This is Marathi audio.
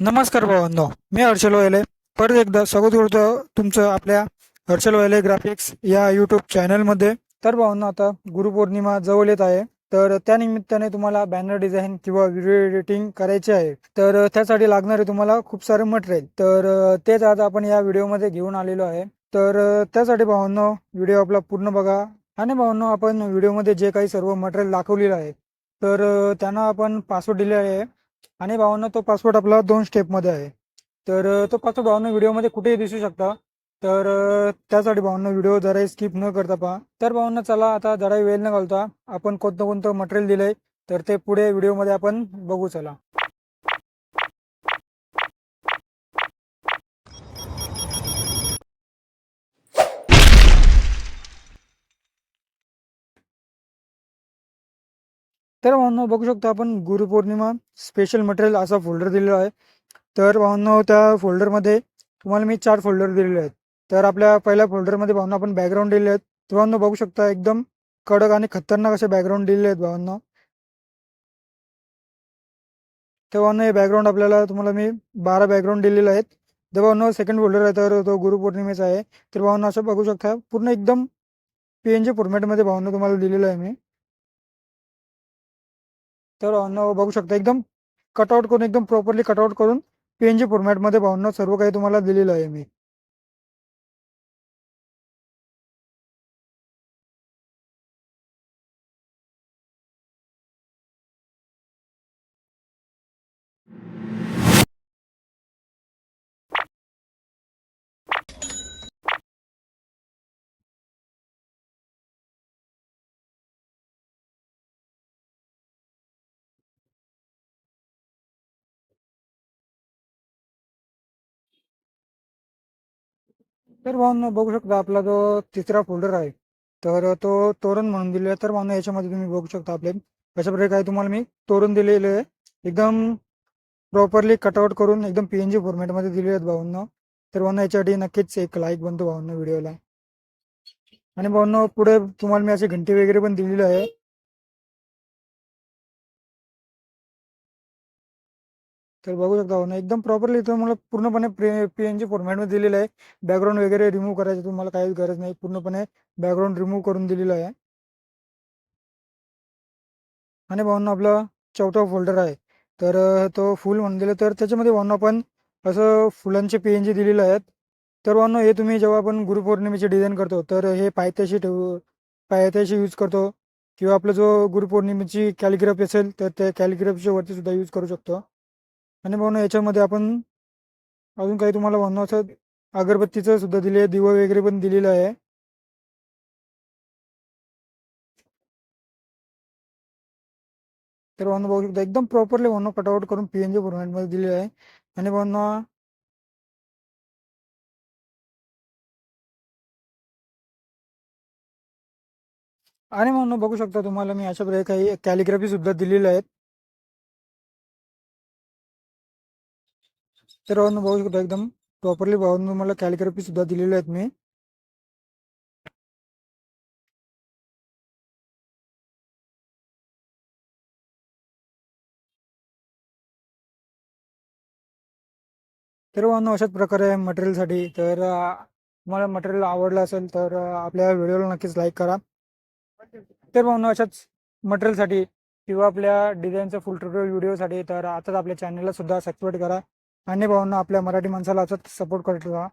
नमस्कार भावांनो मी हर्षल वैले परत एकदा स्वागत करतो तुमचं आपल्या हर्षल वैले ग्राफिक्स या यूट्यूब चॅनलमध्ये तर भावांनो आता गुरुपौर्णिमा जवळ येत आहे. तर त्या निमित्ताने तुम्हाला बॅनर डिझाईन किंवा व्हिडिओ एडिटिंग करायचे आहे. तर त्यासाठी लागणारे तुम्हाला खूप सारे मटेरियल तर तेच आज आपण या व्हिडिओमध्ये घेऊन आलेलो आहे. तर त्यासाठी भावांनो व्हिडिओ आपला पूर्ण बघा. आणि भावांनो आपण व्हिडिओमध्ये जे काही सर्व मटेरियल दाखवलेलं आहे तर त्यांना आपण पासवर्ड दिले आहे. आणि भावांना तो पासवर्ड आपला दोन स्टेपमध्ये आहे. तर तो पासवर्ड भावांनो व्हिडिओमध्ये कुठेही दिसू शकता. तर त्यासाठी भावांना व्हिडिओ जराही स्किप न करता पहा. तर भावांना चला आता जरा वेळ न घालता आपण कोणतं कोणतं मटेरियल दिलंय तर ते पुढे व्हिडिओमध्ये आपण बघू चला. तर भावांनो बघू शकतो आपण गुरुपौर्णिमा स्पेशल मटेरियल असा फोल्डर दिलेला आहे. तर भावांनो त्या फोल्डरमध्ये तुम्हाला मी चार फोल्डर दिलेले आहेत. तर आपल्या पहिल्या फोल्डरमध्ये भावांनो आपण बॅकग्राऊंड दिले आहेत. तर भावांनो बघू शकता एकदम कडक आणि खतरनाक असे बॅकग्राऊंड दिलेले आहेत भावांना. तर भावांनो हे बॅकग्राऊंड आपल्याला तुम्हाला मी बारा बॅकग्राऊंड दिलेले आहेत. तर भावांनो सेकंड फोल्डर आहे तर तो गुरुपौर्णिमेचा आहे. तर भावांना असं बघू शकता पूर्ण एकदम पी एन जी फॉर्मॅटमध्ये भावांनो तुम्हाला दिलेलं आहे मी. तर बघू शकता एकदम कटआउट करून एकदम प्रॉपरली कटआउट करून पी एन जी फॉर्मॅटमध्ये भावांनो सर्व काही तुम्हाला दिलेलं आहे मी. तर भाऊन बघू शकता आपला जो तिसरा फोल्डर आहे तर तो तोरण म्हणून दिलेला आहे. तर भाऊन याच्यामध्ये तुम्ही बघू शकता आपले. अशा प्रकारे काय तुम्हाला मी तोरण दिलेले आहे. एकदम प्रॉपरली कटआउट करून एकदम पीएनजी एन जी फॉर्मॅटमध्ये दिलेले आहेत भाऊंना. तर भावांनो याच्यासाठी नक्कीच एक लाईक बनतो भावांनो व्हिडिओला. आणि भावांनो पुढे तुम्हाला मी अशी घंटी वगैरे पण दिलेली आहे. तर बघू शकता हो ना एकदम प्रॉपरली तुम्हाला पूर्णपणे पी एन जी फॉर्मॅटमध्ये दिलेलं आहे. बॅकग्राऊंड वगैरे रिमूव्ह करायची तुम्हाला काहीच गरज नाही. पूर्णपणे बॅकग्राऊंड रिमूव्ह करून दिलेलं आहे. आणि भावांनो आपला चौथा फोल्डर आहे. तर तो फुल म्हणून दिलं. तर त्याच्यामध्ये भावांनो आपण असं फुलांचे पी एन जी दिलेले आहेत. तर भावांनो हे तुम्ही जेव्हा आपण गुरुपौर्णिमेचे डिझाईन करतो तर हे पायथ्याशी ठेवू पायथ्याशी यूज करतो. किंवा आपला जो गुरुपौर्णिमेची कॅलिग्राफी असेल तर त्या कॅलिग्राफीच्या वरती सुद्धा यूज करू शकतो. आणि भावांनो याच्यामध्ये आपण अजून काही तुम्हाला म्हणणं असं अगरबत्तीचं सुद्धा दिले दिवं वगैरे पण दिलेलं आहे. तर भावांनो बघू शकता एकदम प्रॉपरली भावांनो कटआउट करून पी एन जी फॉर्मॅटमध्ये दिलेलं आहे. आणि भावांनो आणि म्हणून बघू शकता तुम्हाला मी अशा प्रकारे काही कॅलिग्राफी सुद्धा दिलेल्या आहेत. तर भावांनो बघू शकता एकदम प्रॉपरली भावांनो मला कॅलिग्राफी सुद्धा दिलेले आहेत मी. तर हो, भावांनो अशाच प्रकारे मटेरियलसाठी तर तुम्हाला मटेरियल आवडलं असेल तर आपल्या व्हिडिओला नक्कीच लाईक करा. तर भावांनो अशाच मटेरियलसाठी किंवा आपल्या डिझाईनच्या फुल ट्युटोरियल व्हिडिओसाठी तर आताच आपल्या चॅनलला सुद्धा सबस्क्राईब करा. आणि भावांनो आपल्या मराठी माणसाला असंच सपोर्ट करत राहा.